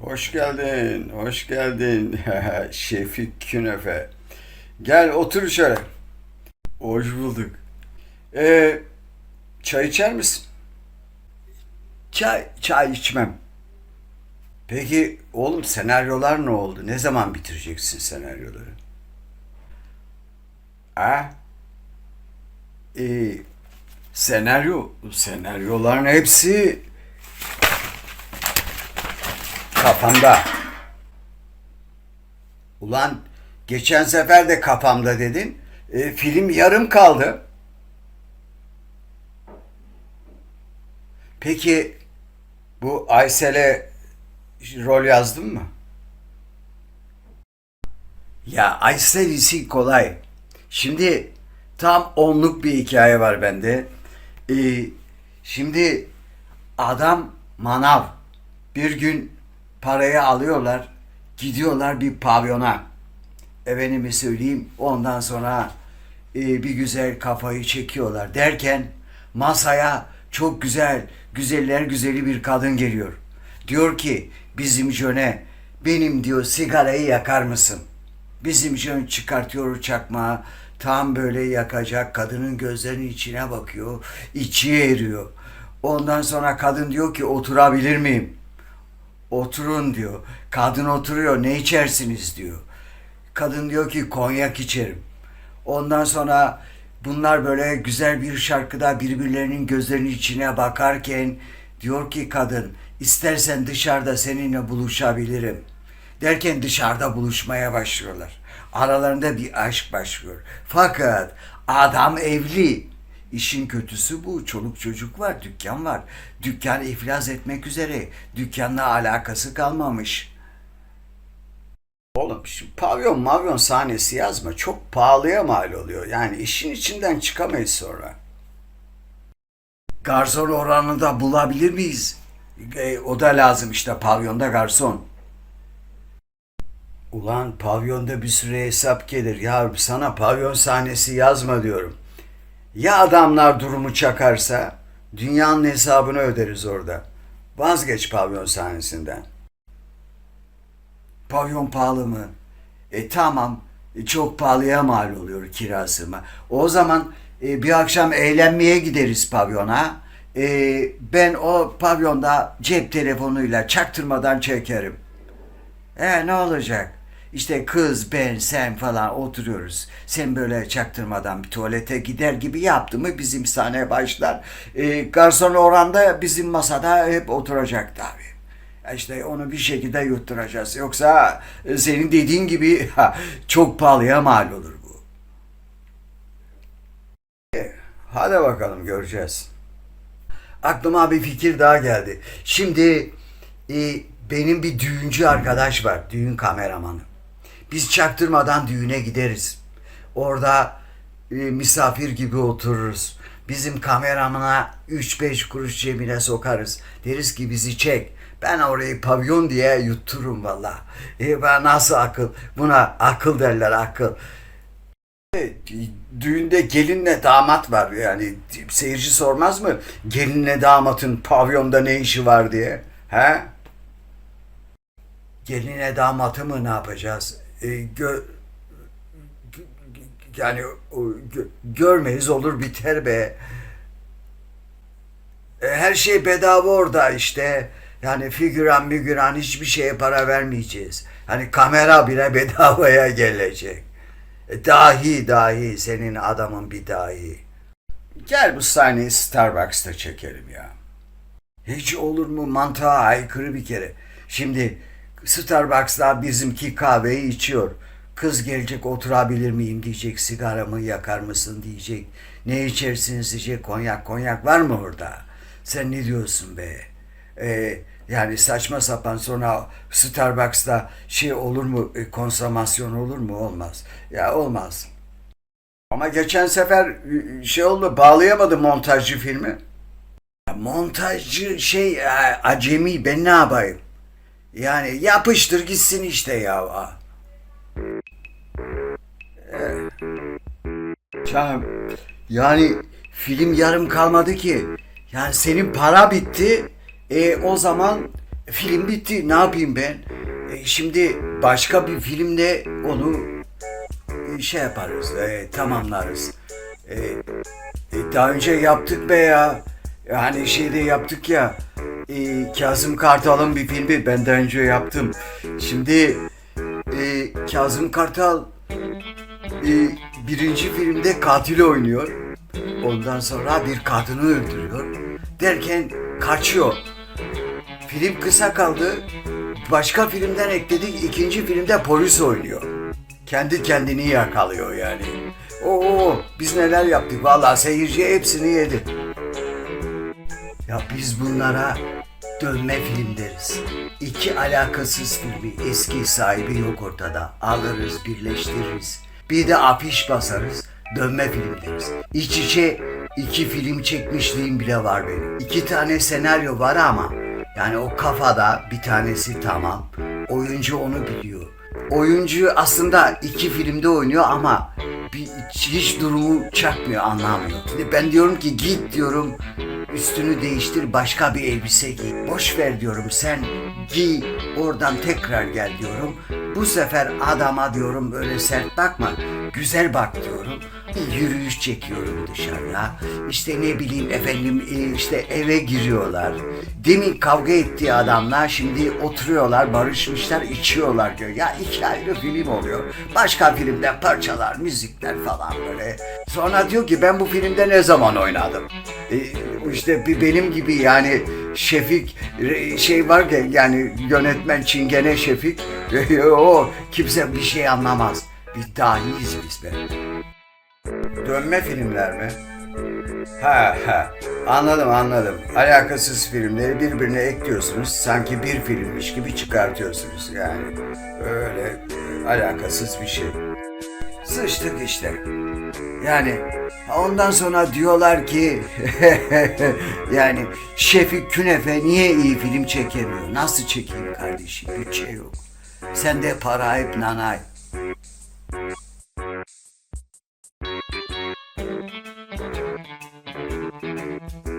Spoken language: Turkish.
Hoş geldin, hoş geldin Şefik Künefe. Gel otur şöyle. Hoş bulduk. Ee, çay içer misin? Çay, çay içmem. Peki oğlum senaryolar ne oldu? Ne zaman bitireceksin senaryoları? Ha? Ee, senaryo, senaryoların hepsi kafamda. Ulan geçen sefer de kafamda dedin. E, film yarım kaldı. Peki bu Aysel'e rol yazdın mı? Ya Aysel işi kolay. Şimdi tam onluk bir hikaye var bende. Ee, şimdi adam manav. Bir gün parayı alıyorlar, gidiyorlar bir pavyona. Efendime söyleyeyim ondan sonra e, bir güzel kafayı çekiyorlar derken masaya çok güzel, güzeller güzeli bir kadın geliyor. Diyor ki bizim jöne benim diyor sigarayı yakar mısın? Bizim jön çıkartıyor çakmağı tam böyle yakacak kadının gözlerinin içine bakıyor içi eriyor. Ondan sonra kadın diyor ki oturabilir miyim? Oturun diyor. Kadın oturuyor. Ne içersiniz diyor. Kadın diyor ki konyak içerim. Ondan sonra bunlar böyle güzel bir şarkıda birbirlerinin gözlerinin içine bakarken diyor ki kadın istersen dışarıda seninle buluşabilirim. Derken dışarıda buluşmaya başlıyorlar. Aralarında bir aşk başlıyor. Fakat adam evli. İşin kötüsü bu. Çoluk çocuk var, dükkan var. Dükkan iflas etmek üzere. Dükkanla alakası kalmamış. Oğlum şu pavyon mavyon sahnesi yazma. Çok pahalıya mal oluyor. Yani işin içinden çıkamayız sonra. Garson oranını da bulabilir miyiz? E, o da lazım işte pavyonda garson. Ulan pavyonda bir sürü hesap gelir. Ya sana pavyon sahnesi yazma diyorum. Ya adamlar durumu çakarsa dünyanın hesabını öderiz orada. Vazgeç pavyon sahnesinden. Pavyon pahalı mı? E tamam e, çok pahalıya mal oluyor kirası mı? O zaman e, bir akşam eğlenmeye gideriz pavyona. E, ben o pavyonda cep telefonuyla çaktırmadan çekerim. E ne olacak? İşte kız, ben, sen falan oturuyoruz. Sen böyle çaktırmadan bir tuvalete gider gibi yaptı mı bizim sahne başlar. E, garson oranda bizim masada hep oturacak tabii. İşte onu bir şekilde yutturacağız. Yoksa e, senin dediğin gibi çok pahalıya mal olur bu. E, Hadi bakalım göreceğiz. Aklıma bir fikir daha geldi. Şimdi e, benim bir düğüncü arkadaş var. Düğün kameramanı. Biz çaktırmadan düğüne gideriz. Orada e, misafir gibi otururuz. Bizim kameramana 3-5 kuruş cebine sokarız. Deriz ki bizi çek. Ben orayı pavyon diye yuttururum valla. E, ben nasıl akıl? Buna akıl derler akıl. E, Düğünde gelinle damat var yani seyirci sormaz mı gelinle damatın pavyonda ne işi var diye he? Geline damatı mı ne yapacağız? E, gö- yani gö- görmeyiz olur biter be. E, her şey bedava orada işte. Yani figüran migüran hiçbir şeye para vermeyeceğiz. Hani kamera bile bedavaya gelecek. E, dahi dahi senin adamın bir dahi. Gel bu sahneyi Starbucks'ta çekelim ya. Hiç olur mu mantığa aykırı bir kere. Şimdi Starbucks'ta bizimki kahveyi içiyor. Kız gelecek oturabilir miyim diyecek. Sigaramı yakar mısın diyecek. Ne içersiniz diyecek. Konyak konyak var mı orada? Sen ne diyorsun be? Ee, yani saçma sapan sonra Starbucks'ta şey olur mu? e, konsomasyon olur mu? Olmaz. Ya olmaz. Ama geçen sefer e, şey oldu bağlayamadı montajcı filmi. Montajcı şey e, acemi ben ne yapayım? Yani yapıştır gitsin işte ya. Canım yani film yarım kalmadı ki. Yani senin para bitti. E, o zaman film bitti. Ne yapayım ben? E, şimdi başka bir filmde onu e, şey yaparız, e, tamamlarız. E, e, daha önce yaptık be ya. Yani şeyde yaptık ya. E, Kazım Kartal'ın bir filmi ben daha önce yaptım. Şimdi e, Kazım Kartal e, birinci filmde katil oynuyor. Ondan sonra bir kadını öldürüyor. Derken kaçıyor. Film kısa kaldı. Başka filmden ekledik. İkinci filmde polis oynuyor. Kendi kendini yakalıyor yani. Oo biz neler yaptık. Vallahi seyirci hepsini yedi. Ya biz bunlara dönme film deriz. İki alakasız filmi eski sahibi yok ortada. Alırız, birleştiririz. Bir de afiş basarız, dönme film deriz. İç içe iki film çekmişliğim bile var benim. İki tane senaryo var ama yani o kafada bir tanesi tamam. Oyuncu onu biliyor. Oyuncu aslında iki filmde oynuyor ama bir hiç durumu çakmıyor, anlamıyor. Şimdi ben diyorum ki git diyorum üstünü değiştir başka bir elbise giy. Boş ver diyorum sen giy oradan tekrar gel diyorum. Bu sefer adama diyorum böyle sert bakma güzel bak diyorum. Bir yürüyüş çekiyorum dışarıya. İşte ne bileyim efendim e, işte eve giriyorlar. Demin kavga ettiği adamlar şimdi oturuyorlar barışmışlar içiyorlar diyor. Ya iki ayrı film oluyor. Başka filmde parçalar müzikler falan böyle. Sonra diyor ki ben bu filmde ne zaman oynadım? E, işte bir benim gibi yani Şefik şey var ki yani yönetmen Çingene Şefik o kimse bir şey anlamaz. Biz dahiyiz biz be. Dönme filmler mi? Ha ha anladım anladım. Alakasız filmleri birbirine ekliyorsunuz. Sanki bir filmmiş gibi çıkartıyorsunuz yani. Öyle alakasız bir şey. Sıçtık işte. Yani ondan sonra diyorlar ki yani Şefik Künefe niye iyi film çekemiyor? Nasıl çekeyim kardeşim? Bütçe yok. Sende para hep nanay. Mm-hmm.